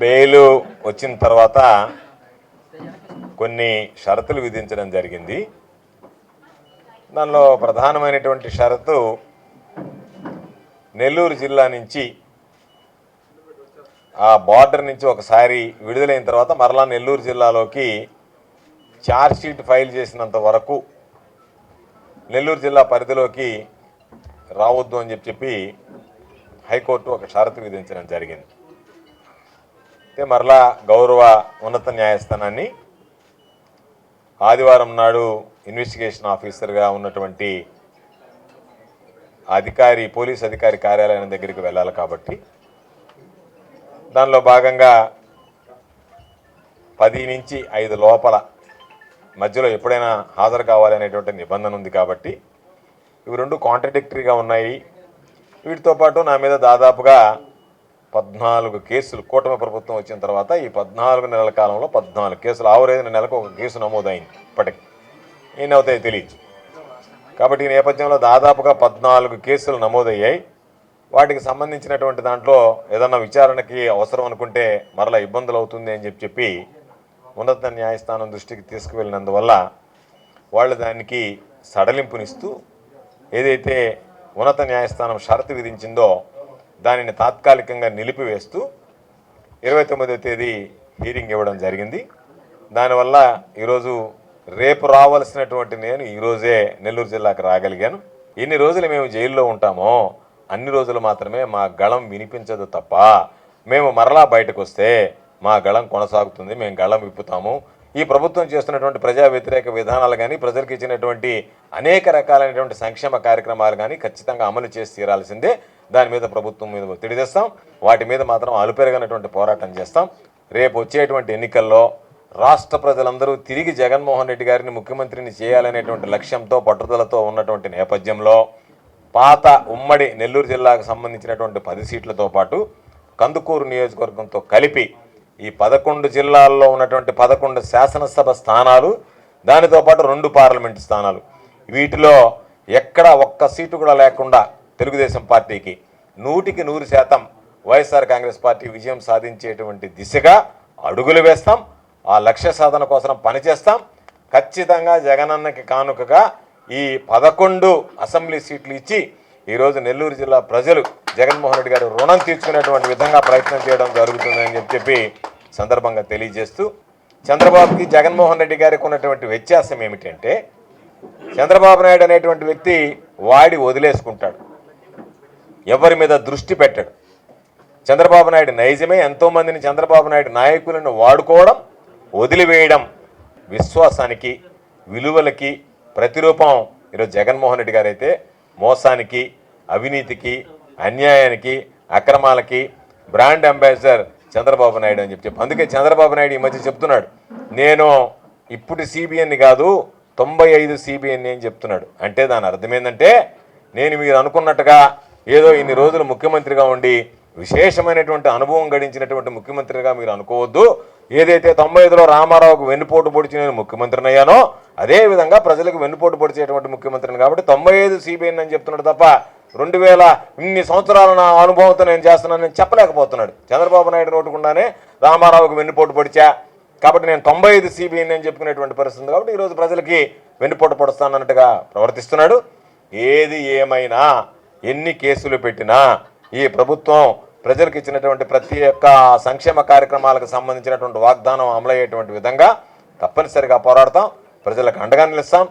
Bail వచ్చిన తర్వాత కొన్ని షరతులు విధించడం జరిగింది. దానిలో ప్రధానమైనటువంటి షరతు నెల్లూరు జిల్లా నుంచి ఆ బార్డర్ నుంచి ఒకసారి విడుదలైన తర్వాత మరలా నెల్లూరు జిల్లాలోకి ఛార్జ్షీట్ ఫైల్ చేసినంత వరకు నెల్లూరు జిల్లా పరిధిలోకి రావద్దు అని చెప్పి చెప్పి హైకోర్టు ఒక షరతు విధించడం జరిగింది. అయితే మరలా గౌరవ ఉన్నత న్యాయస్థానాన్ని ఆదివారం నాడు ఇన్వెస్టిగేషన్ ఆఫీసర్గా ఉన్నటువంటి అధికారి పోలీస్ అధికారి కార్యాలయం దగ్గరికి వెళ్ళాలి కాబట్టి. దానిలో భాగంగా పది నుంచి ఐదు లోపల మధ్యలో ఎప్పుడైనా హాజరు కావాలనేటువంటి నిబంధన ఉంది కాబట్టి ఇవి రెండు కాంట్రడిక్టరీగా ఉన్నాయి. వీటితో పాటు నా మీద దాదాపుగా పద్నాలుగు కేసులు కూటమి ప్రభుత్వం వచ్చిన తర్వాత ఈ పద్నాలుగు నెలల కాలంలో పద్నాలుగు కేసులు ఆవరేదిన నెలకు ఒక కేసు నమోదైంది ఇప్పటికి. ఏమవుతాయో అవుతాయి తెలియదు. కాబట్టి ఈ నేపథ్యంలో దాదాపుగా పద్నాలుగు కేసులు నమోదయ్యాయి. వాటికి సంబంధించినటువంటి దాంట్లో ఏదన్నా విచారణకి అవసరం అనుకుంటే మరలా ఇబ్బందులు అవుతుంది అని చెప్పి చెప్పి ఉన్నత న్యాయస్థానం దృష్టికి తీసుకువెళ్ళినందువల్ల వాళ్ళు దానికి సడలింపునిస్తూ ఏదైతే ఉన్నత న్యాయస్థానం షరతు విధించిందో దానిని తాత్కాలికంగా నిలిపివేస్తూ ఇరవై తొమ్మిదో తేదీ హీరింగ్ ఇవ్వడం జరిగింది. దానివల్ల ఈరోజు రేపు రావాల్సినటువంటి నేను ఈరోజే నెల్లూరు జిల్లాకు రాగలిగాను. ఎన్ని రోజులు మేము జైల్లో ఉంటామో అన్ని రోజులు మాత్రమే మా గళం వినిపించదు తప్ప మేము మరలా బయటకు వస్తే మా గళం కొనసాగుతుంది మేము గళం విప్పుతాము. ఈ ప్రభుత్వం చేస్తున్నటువంటి ప్రజా వ్యతిరేక విధానాలు కానీ ప్రజలకు ఇచ్చినటువంటి అనేక రకాలైనటువంటి సంక్షేమ కార్యక్రమాలు కానీ ఖచ్చితంగా అమలు చేసి తీరాల్సిందే. దాని మీద ప్రభుత్వం మీద తెలియజేస్తాం వాటి మీద మాత్రం అలుపెరగనటువంటి పోరాటం చేస్తాం. రేపు వచ్చేటువంటి ఎన్నికల్లో రాష్ట్ర ప్రజలందరూ తిరిగి జగన్మోహన్ రెడ్డి గారిని ముఖ్యమంత్రిని చేయాలనేటువంటి లక్ష్యంతో పట్టుదలతో ఉన్నటువంటి నేపథ్యంలో పాత ఉమ్మడి నెల్లూరు జిల్లాకు సంబంధించినటువంటి పది సీట్లతో పాటు కందుకూరు నియోజకవర్గంతో కలిపి ఈ పదకొండు జిల్లాల్లో ఉన్నటువంటి పదకొండు శాసనసభ స్థానాలు దానితో పాటు రెండు పార్లమెంటు స్థానాలు. వీటిలో ఎక్కడ ఒక్క సీటు కూడా లేకుండా తెలుగుదేశం పార్టీకి నూటికి నూరు శాతం వైఎస్ఆర్ కాంగ్రెస్ పార్టీ విజయం సాధించేటువంటి దిశగా అడుగులు వేస్తాం. ఆ లక్ష్య సాధన కోసం పనిచేస్తాం. ఖచ్చితంగా జగనన్నకి కానుకగా ఈ పదకొండు అసెంబ్లీ సీట్లు ఇచ్చి ఈరోజు నెల్లూరు జిల్లా ప్రజలు జగన్మోహన్ రెడ్డి గారు రుణం తీర్చుకునేటువంటి విధంగా ప్రయత్నం చేయడం జరుగుతుందని చెప్పి చెప్పి సందర్భంగా తెలియజేస్తూ చంద్రబాబుకి జగన్మోహన్ రెడ్డి గారికి ఉన్నటువంటి వ్యత్యాసం ఏమిటంటే చంద్రబాబు నాయుడు అనేటువంటి వ్యక్తి వాడి వదిలేసుకుంటాడు. ఎవరి మీద దృష్టి పెట్టడు. చంద్రబాబు నాయుడు నైజమే ఎంతోమందిని చంద్రబాబు నాయుడు నాయకులను వాడుకోవడం వదిలివేయడం విశ్వాసానికి విలువలకి ప్రతిరూపం. ఈరోజు జగన్మోహన్ రెడ్డి గారు అయితే మోసానికి అవినీతికి అన్యాయానికి అక్రమాలకి బ్రాండ్ అంబాసిడర్ చంద్రబాబు నాయుడు అని చెప్పి అందుకే చంద్రబాబు నాయుడు ఈ మధ్య చెప్తున్నాడు నేను ఇప్పుడు సిబిఎన్ని కాదు తొంభై ఐదు సిబిఎన్ని అని చెప్తున్నాడు. అంటే దాని అర్థం ఏంటంటే నేను మీరు అనుకున్నట్టుగా ఏదో ఇన్ని రోజులు ముఖ్యమంత్రిగా ఉండి విశేషమైనటువంటి అనుభవం గడించినటువంటి ముఖ్యమంత్రిగా మీరు అనుకోవద్దు. ఏదైతే తొంభై ఐదులో రామారావుకు వెన్నుపోటు పొడిచి నేను ముఖ్యమంత్రిని అయ్యానో అదే విధంగా ప్రజలకు వెన్నుపోటు పొడిచేటువంటి ముఖ్యమంత్రిని. కాబట్టి తొంభై ఐదు సిబిఎన్ అని చెప్తున్నాడు తప్ప రెండు వేల ఇన్ని సంవత్సరాల నా అనుభవంతో నేను చేస్తున్నానని చెప్పలేకపోతున్నాడు. చంద్రబాబు నాయుడు నోటుకుండానే రామారావుకు వెన్నుపోటు పొడిచా. కాబట్టి నేను తొంభై ఐదు సిబిఎన్ అని చెప్పుకునేటువంటి పరిస్థితి కాబట్టి ఈరోజు ప్రజలకి వెన్నుపోటు పొడుస్తానన్నట్టుగా ప్రవర్తిస్తున్నాడు. ఏది ఏమైనా ఎన్ని కేసులు పెట్టినా ఈ ప్రభుత్వం ప్రజలకు ఇచ్చినటువంటి ప్రతి ఒక్క సంక్షేమ కార్యక్రమాలకు సంబంధించినటువంటి వాగ్దానం అమలయ్యేటువంటి విధంగా తప్పనిసరిగా పోరాడతాం. ప్రజలకు అండగా నిలుస్తాం.